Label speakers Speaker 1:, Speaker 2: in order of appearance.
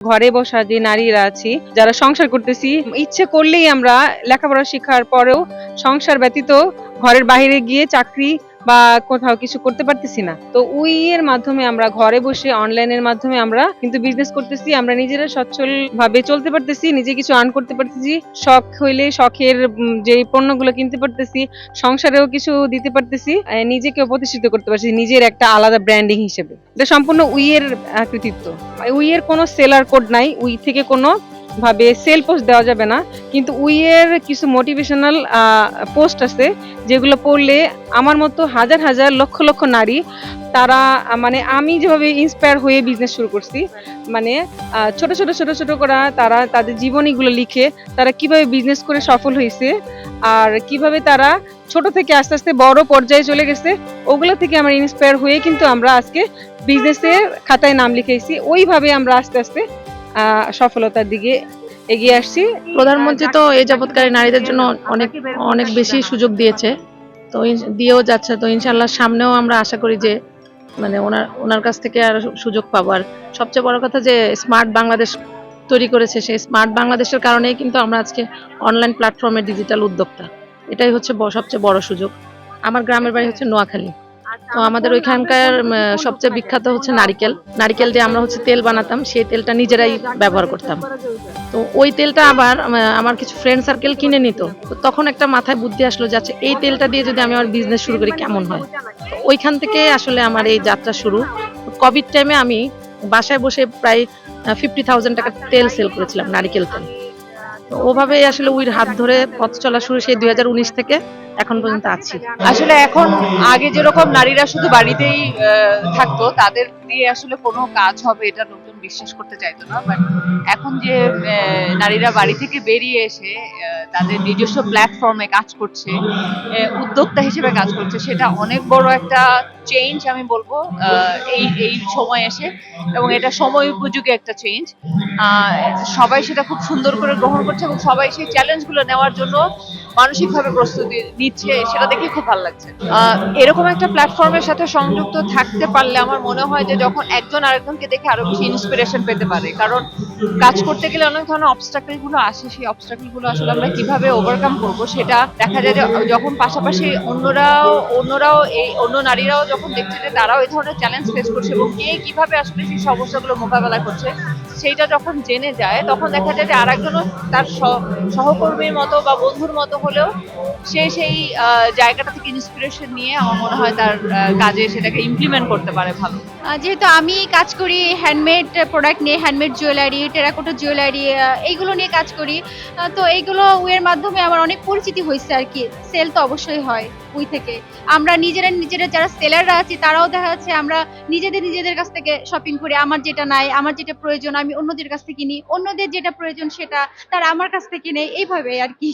Speaker 1: ঘরে বসা যে নারীরা আছি, যারা সংসার করতেছি, ইচ্ছে করলেই আমরা লেখাপড়া শিক্ষার পরেও সংসার ব্যতীত ঘরের বাইরে গিয়ে চাকরি বা কোথাও কিছু করতে পারতেছি না। তো উই এর মাধ্যমে আমরা ঘরে বসে অনলাইনের মাধ্যমে আমরা কিন্তু বিজনেস করতেছি আমরা নিজেরা সচ্ছল ভাবে চলতে পারতেছি নিজে কিছু আর্ন করতে পারতেছি শখ হইলে শখের যে পণ্যগুলো কিনতে পারতেছি সংসারেও কিছু দিতে পারতেছি আহ, নিজেকেও প্রতিষ্ঠিত করতে পারছি নিজের একটা আলাদা ব্র্যান্ডিং হিসেবে। এটা সম্পূর্ণ উইয়ের কৃতিত্ব। উইয়ের কোনো সেলার কোড নাই উই থেকে কোনো ভাবে সেল পোস্ট দেওয়া যাবে না। কিন্তু উইয়ের কিছু মোটিভেশনাল পোস্ট আছে, যেগুলো পড়লে আমার মতো হাজার হাজার লক্ষ লক্ষ নারী, তারা মানে আমি যেভাবে ইন্সপায়ার হয়ে বিজনেস শুরু করছি মানে ছোট ছোট ছোট ছোট করা, তারা তাদের জীবনীগুলো লিখে, তারা কীভাবে বিজনেস করে সফল হয়েছে আর কীভাবে তারা ছোট থেকে আস্তে আস্তে বড় পর্যায়ে চলে গেছে, ওগুলো থেকে আমরা ইন্সপায়ার হয়ে কিন্তু আমরা আজকে বিজনেসের খাতায় নাম লিখেছি ওইভাবে আমরা আস্তে আস্তে সফলতার দিকে এগিয়ে আসছি।
Speaker 2: প্রধানমন্ত্রী তো এই যাবৎকারী নারীদের জন্য অনেক অনেক বেশি সুযোগ দিয়েছে। তো দিয়েও যাচ্ছে। তো ইনশাল্লাহ সামনেও আমরা আশা করি যে মানে ওনার ওনার কাছ থেকে আর সুযোগ পাবো। আর সবচেয়ে বড় কথা যে, স্মার্ট বাংলাদেশ তৈরি করেছে। সেই স্মার্ট বাংলাদেশের কারণেই কিন্তু আমরা আজকে অনলাইন প্ল্যাটফর্মে ডিজিটাল উদ্যোক্তা। এটাই হচ্ছে সবচেয়ে বড় সুযোগ। আমার গ্রামের বাড়ি হচ্ছে নোয়াখালী। তো আমাদের ওইখানকার সবচেয়ে বিখ্যাত হচ্ছে নারিকেল। নারিকেল দিয়ে আমরা হচ্ছে তেল বানাতাম, সেই তেলটা নিজেরাই ব্যবহার করতাম। তো ওই তেলটা আবার আমার কিছু ফ্রেন্ড সার্কেল কিনে নিত। তো তখন একটা মাথায় বুদ্ধি আসলো যে আচ্ছা এই তেলটা দিয়ে যদি আমি আমার বিজনেস শুরু করি, কেমন হয়? তো ওইখান থেকে আসলে আমার এই যাত্রা শুরু। কোভিড টাইমে আমি বাসায় বসে প্রায় ফিফটি থাউজেন্ড টাকার তেল সেল করেছিলাম, নারিকেল তেল। তো ওভাবেই আসলে উইর হাত ধরে পথ চলা শুরু সেই দুই হাজার উনিশ থেকে এখন পর্যন্ত আছি।
Speaker 3: আসলে এখন আগে যেরকম নারীরা শুধু বাড়িতেই থাকতো, তাদের দিয়ে আসলে কোনো কাজ হবে এটা লোকজন বিশ্বাস করতে চাইতো না বাট এখন যে নারীরা বাড়ি থেকে বেরিয়ে এসে তাদের নিজস্ব প্ল্যাটফর্মে কাজ করছে উদ্যোক্তা হিসেবে কাজ করছে, সেটা অনেক বড় একটা চেঞ্জ আমি বলব এই এই সময় এসে, এবং এটা সময় উপযোগী একটা চেঞ্জ সবাই সেটা খুব সুন্দর করে গ্রহণ করছে এবং সবাই সেই চ্যালেঞ্জগুলো নেওয়ার জন্য মানসিকভাবে প্রস্তুতি নিচ্ছে, সেটা দেখে খুব ভালো লাগছে। এরকম একটা প্ল্যাটফর্মের সাথে সংযুক্ত থাকতে পারলে আমার মনে হয় যে যখন একজন আরেকজনকে দেখে আরও বেশি ইন্সপিরেশন পেতে পারে। কারণ কাজ করতে গেলে অনেক ধরনের অবস্টাকেলগুলো আসে। সেই অবস্টাকেলগুলো আসলে আমরা কীভাবে ওভারকাম করব সেটা দেখা যায় যে, যখন পাশাপাশি অন্যরাও অন্যরাও এই, অন্য নারীরাও যখন দেখছে যে তারাও এই ধরনের চ্যালেঞ্জ ফেস করছে এবং কে কীভাবে আসলে সেই সমস্যাগুলো মোকাবেলা করছে, সেইটা যখন জেনে যায়, তখন দেখা যায় যে আরেকজনও তার সহ- সহকর্মীর মতো বা বন্ধুর মতো হলেও সে সেই জায়গাটা থেকে ইন্সপিরেশন নিয়ে আমার মনে হয় তার কাজে সেটাকে ইমপ্লিমেন্ট করতে পারে ভালো।
Speaker 4: যেহেতু আমি কাজ করি হ্যান্ডমেড প্রোডাক্ট নিয়ে হ্যান্ডমেড জুয়েলারি টেরাকোটা জুয়েলারি এইগুলো নিয়ে কাজ করি। তো এইগুলো উয়ের মাধ্যমে আমার অনেক পরিচিতি হয়েছে আর কি। সেল তো অবশ্যই হয় উই থেকে। আমরা নিজেরা নিজেরা যারা সেলাররা আছি, তারাও দেখা যাচ্ছে আমরা নিজেদের নিজেদের কাছ থেকে শপিং করি। আমার যেটা নাই, আমার যেটা প্রয়োজন, আমি অন্যদের কাছ থেকে কিনি। অন্যদের যেটা প্রয়োজন সেটা তারা আমার কাছ থেকে নেই এইভাবে আর কি।